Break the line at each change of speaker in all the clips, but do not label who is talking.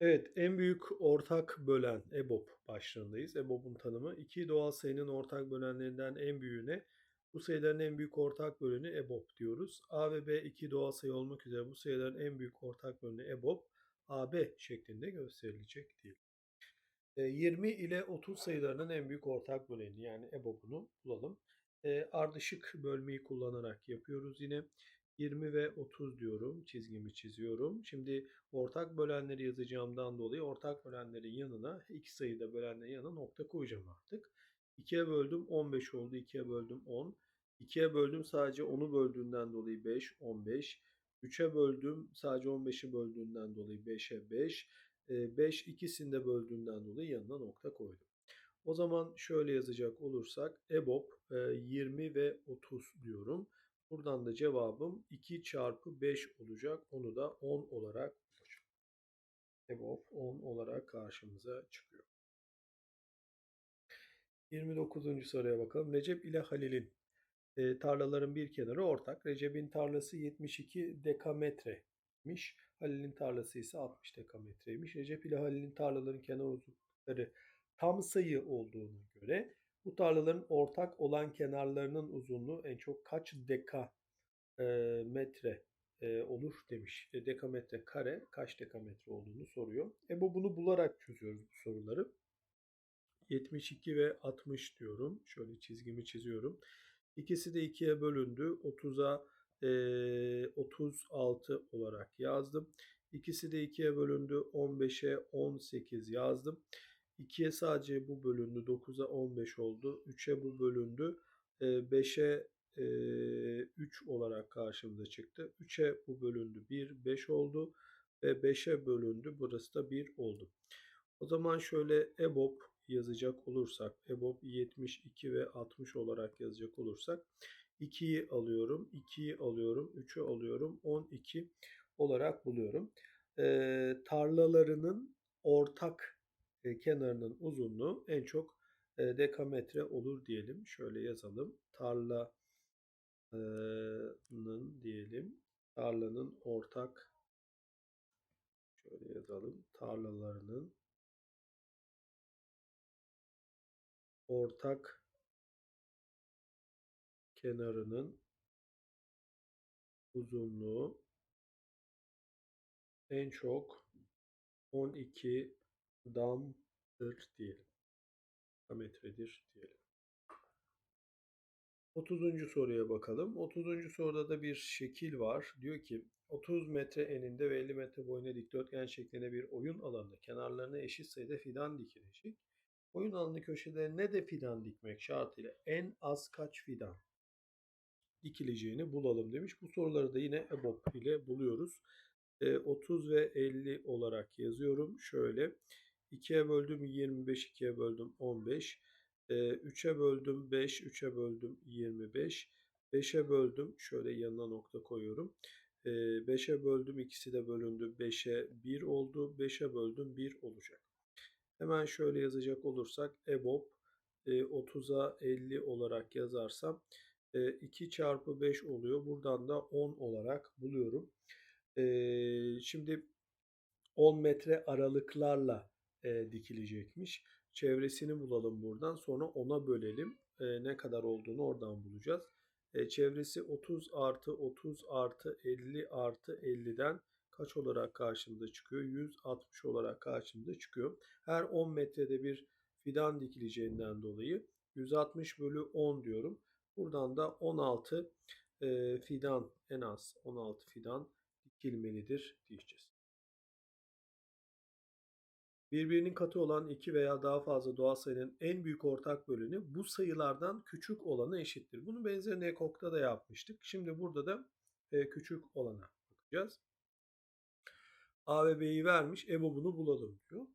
Evet, en büyük ortak bölen EBOB başlığındayız. EBOB'un tanımı iki doğal sayının ortak bölenlerinden en büyüğüne bu sayıların en büyük ortak böleni EBOB diyoruz. A ve B iki doğal sayı olmak üzere bu sayıların en büyük ortak böleni EBOB AB şeklinde gösterilecek değil. 20 ile 30 sayılarının en büyük ortak böleni yani EBOB'unu bulalım. E, ardışık bölmeyi kullanarak yapıyoruz yine. 20 ve 30 diyorum. Çizgimi çiziyorum. Şimdi ortak bölenleri yazacağımdan dolayı ortak bölenlerin yanına iki sayıda bölenlerin yanına nokta koyacağım artık. 2'ye böldüm 15 oldu. 2'ye böldüm 10. 2'ye böldüm sadece 10'u böldüğünden dolayı 5, 15. 3'e böldüm sadece 15'i böldüğünden dolayı 5'e 5. 5 ikisini de böldüğünden dolayı yanına nokta koydum. O zaman şöyle yazacak olursak EBOB 20 ve 30 diyorum. Buradan da cevabım 2 çarpı 5 olacak. Onu da 10 olarak. EBOB 10 olarak karşımıza çıkıyor. 29. soruya bakalım. Recep ile Halil'in e, tarlaların bir kenarı ortak. Recep'in tarlası 72 dekametremiş. Halil'in tarlası ise 60 dekametreymiş. Recep ile Halil'in tarlaların kenar uzunlukları tam sayı olduğuna göre bu tarlaların ortak olan kenarlarının uzunluğu en çok kaç deka e, metre e, olur demiş. E, dekametre kare kaç dekametre olduğunu soruyor. E bu bunu bularak çözüyoruz bu soruları. 72 ve 60 diyorum. Şöyle çizgimi çiziyorum. İkisi de 2'ye bölündü. 30'a e, 36 olarak yazdım. İkisi de 2'ye bölündü. 15'e 18 yazdım. 2'ye sadece bu bölündü. 9'a 15 oldu. 3'e bu bölündü. 5'e e, 3 olarak karşımıza çıktı. 3'e bu bölündü. 1, 5 oldu. Ve 5'e bölündü. Burası da 1 oldu. O zaman şöyle EBOB yazacak olursak, EBOB 72 ve 60 olarak yazacak olursak 2'yi alıyorum, 2'yi alıyorum, 3'ü alıyorum, 12 olarak buluyorum. Ee, tarlalarının ortak kenarının uzunluğu en çok e, dekametre olur diyelim. Şöyle yazalım. Tarlanın diyelim. Tarlanın ortak şöyle yazalım. Tarlalarının ortak kenarının uzunluğu en çok 12 damdır diyelim. Metredir diyelim. 30. soruya bakalım. 30. soruda da bir şekil var. Diyor ki 30 metre eninde ve 50 metre boyuna dikdörtgen şeklinde bir oyun alanında kenarlarına eşit sayıda fidan dikilecek. Oyun alanı köşelerine de fidan dikmek şartıyla en az kaç fidan dikileceğini bulalım demiş. Bu soruları da yine EBOB ile buluyoruz. E, 30 ve 50 olarak yazıyorum. Şöyle 2'ye böldüm 25, 2'ye böldüm 15. E, 3'e böldüm 5, 3'e böldüm 25. 5'e böldüm. Şöyle yanına nokta koyuyorum. E, 5'e böldüm. ikisi de bölündü. 5'e 1 oldu. 5'e böldüm 1 olacak. Hemen şöyle yazacak olursak EBOB e, 30'a 50 olarak yazarsam e, 2 çarpı 5 oluyor. Buradan da 10 olarak buluyorum. Şimdi 10 metre aralıklarla e, dikilecekmiş. Çevresini bulalım buradan. Sonra 10'a bölelim. E, ne kadar olduğunu oradan bulacağız. E, çevresi 30 artı 30 artı 50 artı 50'den kaç olarak karşımıza çıkıyor? 160 olarak karşımıza çıkıyor. Her 10 metrede bir fidan dikileceğinden dolayı 160 bölü 10 diyorum. Buradan da 16 e, fidan en az 16 fidan dikilmelidir diyeceğiz. Birbirinin katı olan iki veya daha fazla doğal sayının en büyük ortak bölünü bu sayılardan küçük olanı eşittir. Bunu benzerini ekokta da yapmıştık. Şimdi burada da küçük olana bakacağız. A ve B'yi vermiş. EBOB'unu bulalım diyor.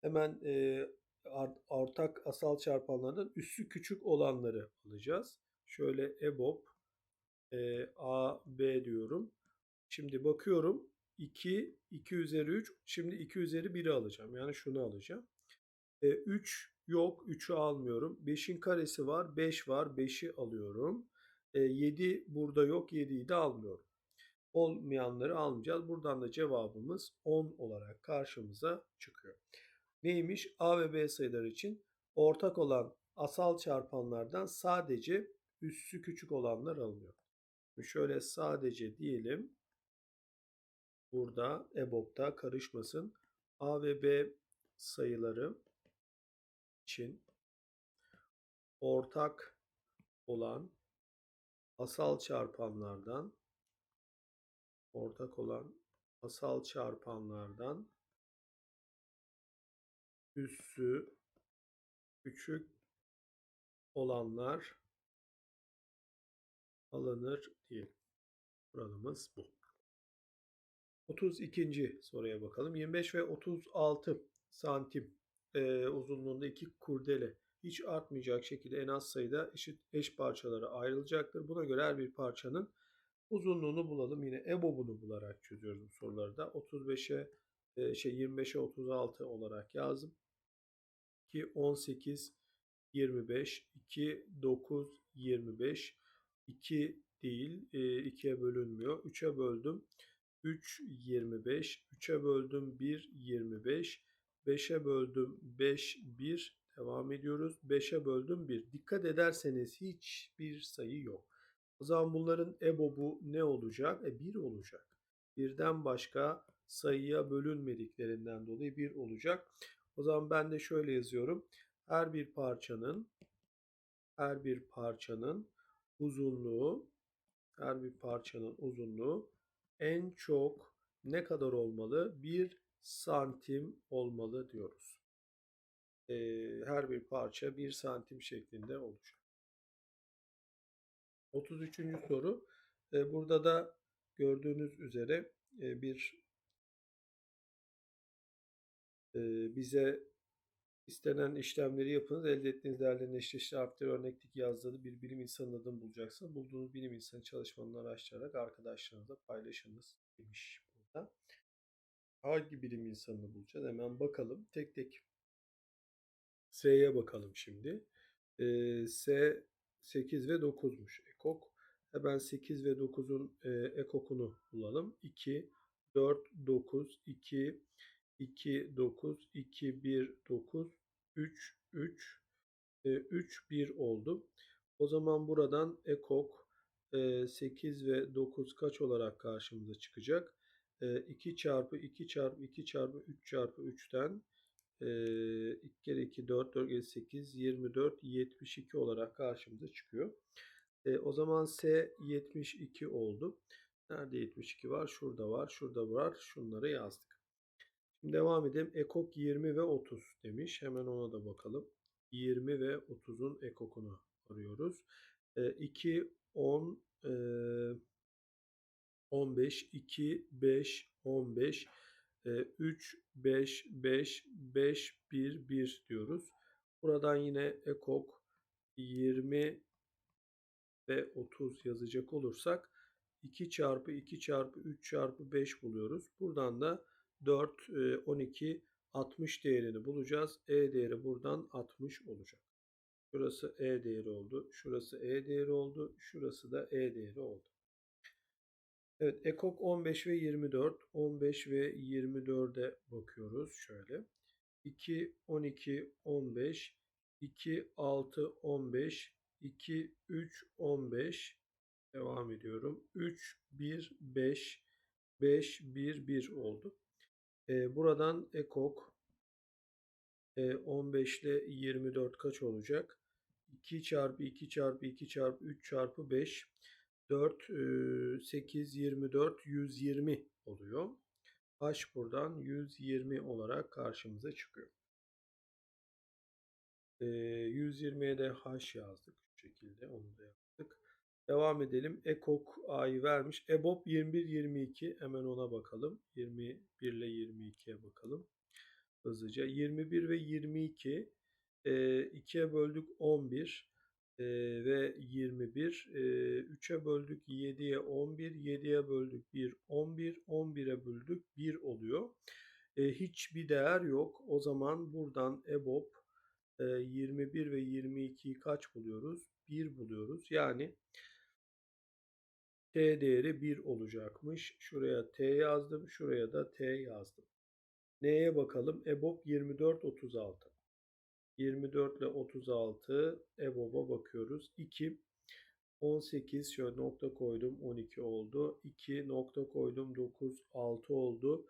Hemen e, ortak asal çarpanlardan üssü küçük olanları alacağız. Şöyle EBOB e, A, B diyorum. Şimdi bakıyorum 2, 2 üzeri 3. Şimdi 2 üzeri 1'i alacağım. Yani şunu alacağım. E, 3 yok. 3'ü almıyorum. 5'in karesi var. 5 var. 5'i alıyorum. E, 7 burada yok. 7'yi de almıyorum. olmayanları almayacağız. Buradan da cevabımız 10 olarak karşımıza çıkıyor. Neymiş? A ve B sayıları için ortak olan asal çarpanlardan sadece üssü küçük olanlar alınıyor. Şöyle sadece diyelim. Burada EBOB'da karışmasın. A ve B sayıları için ortak olan asal çarpanlardan ortak olan asal çarpanlardan üssü küçük olanlar alınır diyelim. Kuralımız bu. 32. soruya bakalım. 25 ve 36 santim e, uzunluğunda iki kurdele hiç artmayacak şekilde en az sayıda eşit eş parçalara ayrılacaktır. Buna göre her bir parçanın uzunluğunu bulalım. Yine EBOB'unu bularak çözüyoruz bu soruları da. 35'e e, şey 25'e 36 olarak yazdım. 2 18 25 2 9 25 2 değil e, 2'ye bölünmüyor. 3'e böldüm. 3 25 3'e böldüm 1 25 5'e böldüm 5 1 devam ediyoruz. 5'e böldüm 1. Dikkat ederseniz hiçbir sayı yok. O zaman bunların EBOB'u ne olacak? E 1 olacak. Birden başka sayıya bölünmediklerinden dolayı 1 olacak. O zaman ben de şöyle yazıyorum. Her bir parçanın her bir parçanın uzunluğu her bir parçanın uzunluğu en çok ne kadar olmalı? 1 santim olmalı diyoruz. Her bir parça 1 santim şeklinde olacak. 33. soru. Burada da gördüğünüz üzere bir bize istenen işlemleri yapınız. Elde ettiğiniz değerlerin eşleştiği harfleri örnekteki yazdığı bir bilim insanının adını bulacaksınız. Bulduğunuz bilim insanı çalışmalarını araştırarak arkadaşlarınızla paylaşınız demiş burada. Hangi bilim insanını bulacağız? Hemen bakalım. Tek tek S'ye bakalım şimdi. Ee, S 8 ve 9'muş ekok. Hemen 8 ve 9'un e, ekokunu bulalım. 2, 4, 9, 2, 2, 9, 2, 1, 9, 3, 3, 3, 1 oldu. O zaman buradan ekok 8 ve 9 kaç olarak karşımıza çıkacak? 2 çarpı 2 çarpı 2 çarpı 3 çarpı 3'ten 2 kere 2 4 4 kere 8 24 72 olarak karşımıza çıkıyor. O zaman S 72 oldu. Nerede 72 var? Şurada var. Şurada var. Şunları yazdık. Şimdi devam edelim. Ekok 20 ve 30 demiş. Hemen ona da bakalım. 20 ve 30'un ekokunu arıyoruz. 2, 10, 15, 2, 5, 15, 3, 5, 5, 5, 1, 1 diyoruz. Buradan yine ekok 20 ve 30 yazacak olursak 2 çarpı 2 çarpı 3 çarpı 5 buluyoruz. Buradan da 4, 12, 60 değerini bulacağız. E değeri buradan 60 olacak. Şurası E değeri oldu. Şurası E değeri oldu. Şurası da E değeri oldu. Evet ekok 15 ve 24. 15 ve 24'e bakıyoruz şöyle. 2, 12, 15. 2, 6, 15. 2, 3, 15. Devam ediyorum. 3, 1, 5. 5, 1, 1 oldu. Ee, buradan ekok e, 15 ile 24 kaç olacak? 2 çarpı 2 çarpı 2 çarpı 3 çarpı 5 4 8 24 120 oluyor. H buradan 120 olarak karşımıza çıkıyor. E, 120'ye de H yazdık şu şekilde onu da yaptık. Devam edelim. Ekok A'yı vermiş. EBOB 21-22 hemen ona bakalım. 21 ile 22'ye bakalım. Hızlıca. 21 ve 22 e, 2'ye böldük 11 e, ve 21. E, 3'e böldük 7'ye 11. 7'ye böldük 1 11. 11'e böldük 1 oluyor. E, hiçbir değer yok. O zaman buradan EBOB e, 21 ve 22'yi kaç buluyoruz? 1 buluyoruz. Yani T değeri 1 olacakmış. Şuraya T yazdım. Şuraya da T yazdım. N'ye bakalım. EBOB 24 36. 24 ile 36 EBOB'a bakıyoruz. 2 18 şöyle nokta koydum 12 oldu. 2 nokta koydum 9 6 oldu.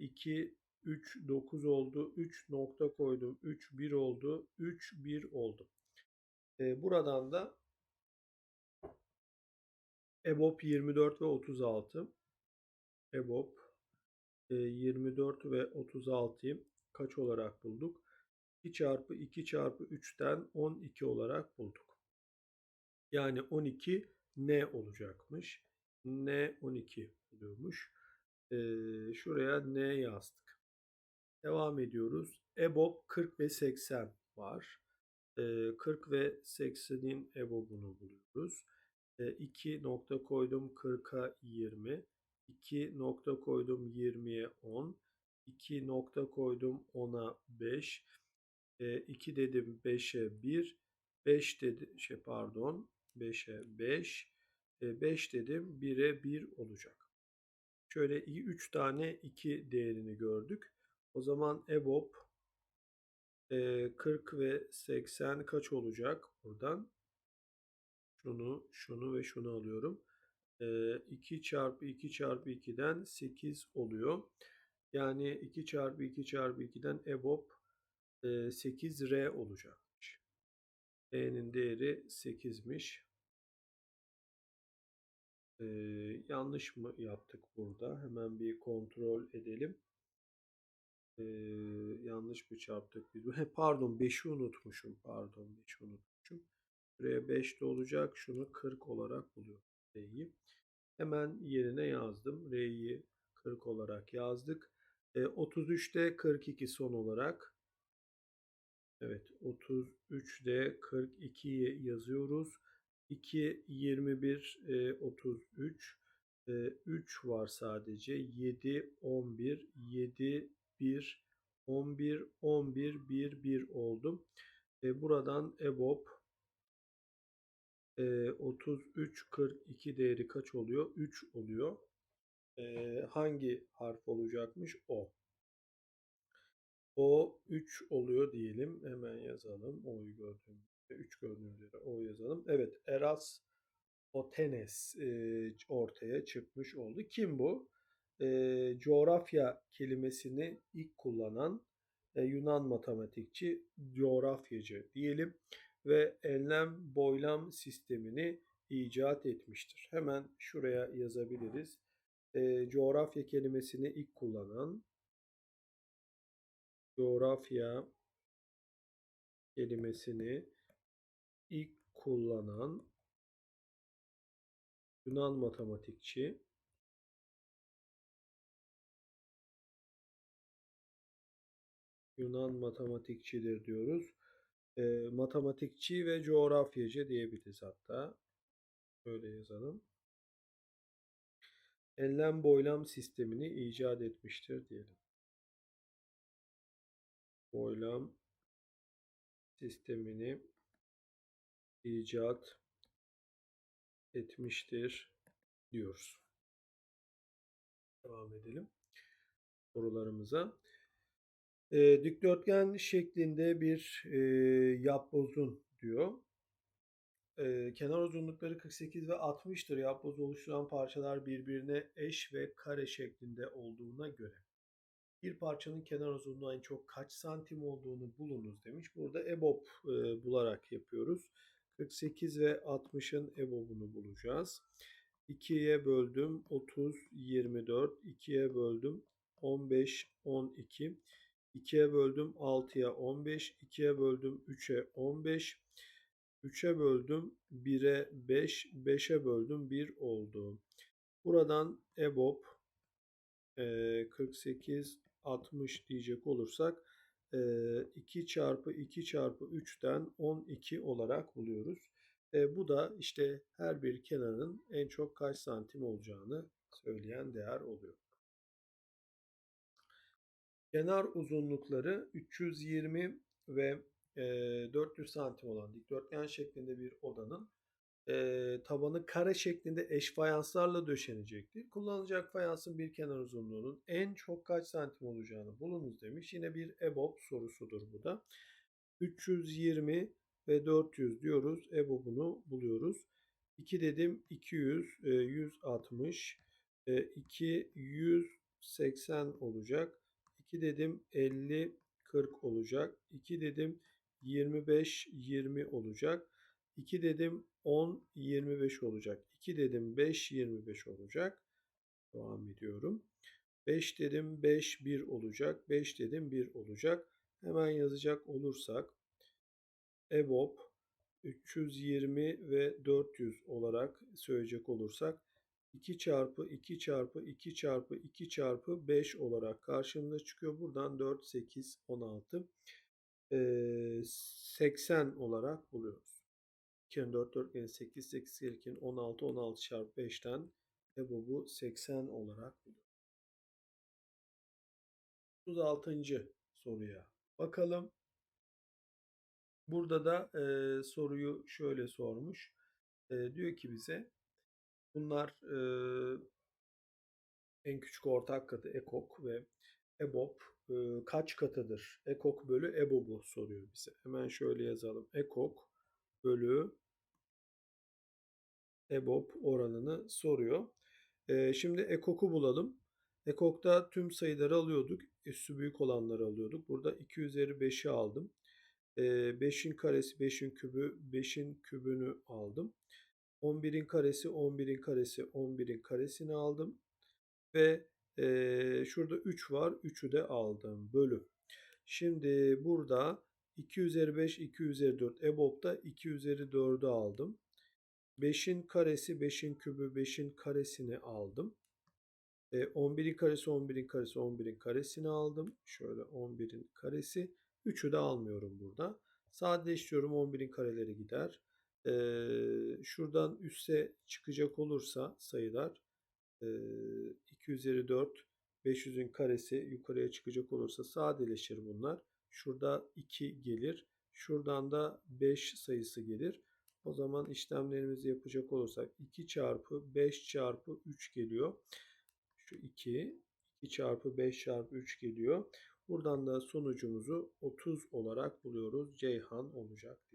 2 3 9 oldu. 3 nokta koydum 3 1 oldu. 3 1 oldu. E, buradan da EBOB 24 ve 36. EBOB 24 ve 36'yı kaç olarak bulduk? 2 çarpı 2 çarpı 3'ten 12 olarak bulduk. Yani 12 n olacakmış. n 12 oluyormuş. Ee, şuraya n yazdık. Devam ediyoruz. EBOB 40 ve 80 var. Ee, 40 ve 80'in EBOB'unu buluyoruz. 2 nokta koydum 40'a 20. 2 nokta koydum 20'ye 10. 2 nokta koydum 10'a 5. 2 dedim 5'e 1. 5 dedi şey pardon 5'e 5. 5 dedim 1'e 1 olacak. Şöyle 3 tane 2 değerini gördük. O zaman EBOB 40 ve 80 kaç olacak buradan? Şunu, şunu ve şunu alıyorum. 2 çarpı 2 çarpı 2'den 8 oluyor. Yani 2 çarpı 2 çarpı 2'den EBOB 8R olacakmış. E'nin değeri 8'miş. Ee, yanlış mı yaptık burada? Hemen bir kontrol edelim. Ee, yanlış mı çarptık biz? Pardon 5'i unutmuşum. Pardon 5'i unutmuşum. Buraya 5 de olacak. Şunu 40 olarak buluyorum. R'yi. Hemen yerine yazdım. R'yi 40 olarak yazdık. E, 33'te 42 son olarak. Evet 33'de 42'yi yazıyoruz. 2, 21, e, 33. E, 3 var sadece. 7, 11, 7, 1, 11, 11, 1, 1 oldum. E, buradan EBOB e, 33, 42 değeri kaç oluyor? 3 oluyor. E, hangi harf olacakmış? O. O 3 oluyor diyelim. Hemen yazalım. O'yu gördüğüm 3 gördüğünüz üzere O yazalım. Evet Eras Otenes e, ortaya çıkmış oldu. Kim bu? E, coğrafya kelimesini ilk kullanan e, Yunan matematikçi, coğrafyacı diyelim ve enlem boylam sistemini icat etmiştir. Hemen şuraya yazabiliriz. E, coğrafya kelimesini ilk kullanan coğrafya kelimesini ilk kullanan Yunan matematikçi Yunan matematikçidir diyoruz. E, matematikçi ve coğrafyacı diyebiliriz hatta. Böyle yazalım. Enlem boylam sistemini icat etmiştir diyelim. Boylam sistemini icat etmiştir diyoruz. Devam edelim sorularımıza. E, dikdörtgen şeklinde bir e, yapbozun diyor. E, kenar uzunlukları 48 ve 60'tır. Yapboz oluşturan parçalar birbirine eş ve kare şeklinde olduğuna göre bir parçanın kenar uzunluğu en çok kaç santim olduğunu bulunuz demiş. Burada EBOB e, bularak yapıyoruz. 48 ve 60'ın EBOB'unu bulacağız. 2'ye böldüm 30, 24. 2'ye böldüm 15, 12. 2'ye böldüm 6'ya 15. 2'ye böldüm 3'e 15. 3'e böldüm 1'e 5. 5'e böldüm 1 oldu. Buradan EBOB 48, 60 diyecek olursak 2 çarpı 2 çarpı 3'ten 12 olarak buluyoruz. Bu da işte her bir kenarın en çok kaç santim olacağını söyleyen değer oluyor. Kenar uzunlukları 320 ve 400 santim olan dikdörtgen şeklinde bir odanın Eee, tabanı kare şeklinde eş fayanslarla döşenecektir. Kullanılacak fayansın bir kenar uzunluğunun en çok kaç santim olacağını bulunuz demiş. Yine bir EBOB sorusudur bu da. 320 ve 400 diyoruz. EBOB'unu buluyoruz. 2 dedim 200, e, 160, e, 2 180 olacak. 2 dedim 50, 40 olacak. 2 dedim 25, 20 olacak. 2 dedim 10, 25 olacak. 2 dedim 5, 25 olacak. Devam ediyorum. 5 dedim 5, 1 olacak. 5 dedim 1 olacak. Hemen yazacak olursak EBOB 320 ve 400 olarak söyleyecek olursak 2 çarpı 2 çarpı 2 çarpı 2 çarpı 5 olarak karşımıza çıkıyor. Buradan 4, 8, 16, ee, 80 olarak buluyoruz. 2'nin 4, 4 gene 8, 8 gelirken 16, 16 çarpı 5'ten EBOB'u 80 olarak buluyoruz. 36. soruya bakalım. Burada da soruyu şöyle sormuş. Diyor ki bize bunlar e, en küçük ortak katı ekok ve EBOB e, kaç katıdır? Ekok bölü EBOB'u soruyor bize. Hemen şöyle yazalım. Ekok bölü EBOB oranını soruyor. E, şimdi ekok'u bulalım. Ekok'ta tüm sayıları alıyorduk. Üssü büyük olanları alıyorduk. Burada 2 üzeri 5'i aldım. 5'in karesi 5'in kübü 5'in kübünü aldım. 11'in karesi 11'in karesi 11'in karesini aldım. Ve e, şurada 3 var. 3'ü de aldım. Bölü. Şimdi burada 2 üzeri 5 2 üzeri 4 EBOB'da 2 üzeri 4'ü aldım. 5'in karesi 5'in kübü 5'in karesini aldım. E, 11'in karesi 11'in karesi 11'in karesini aldım. Şöyle 11'in karesi. 3'ü de almıyorum burada. Sadeleştiriyorum 11'in kareleri gider. Ee, şuradan üste çıkacak olursa sayılar e, 2 üzeri 4 500'ün karesi yukarıya çıkacak olursa sadeleşir bunlar. Şurada 2 gelir. Şuradan da 5 sayısı gelir. O zaman işlemlerimizi yapacak olursak 2 çarpı 5 çarpı 3 geliyor. Şu 2, 2 çarpı 5 çarpı 3 geliyor. Buradan da sonucumuzu 30 olarak buluyoruz. Ceyhan olacak diye.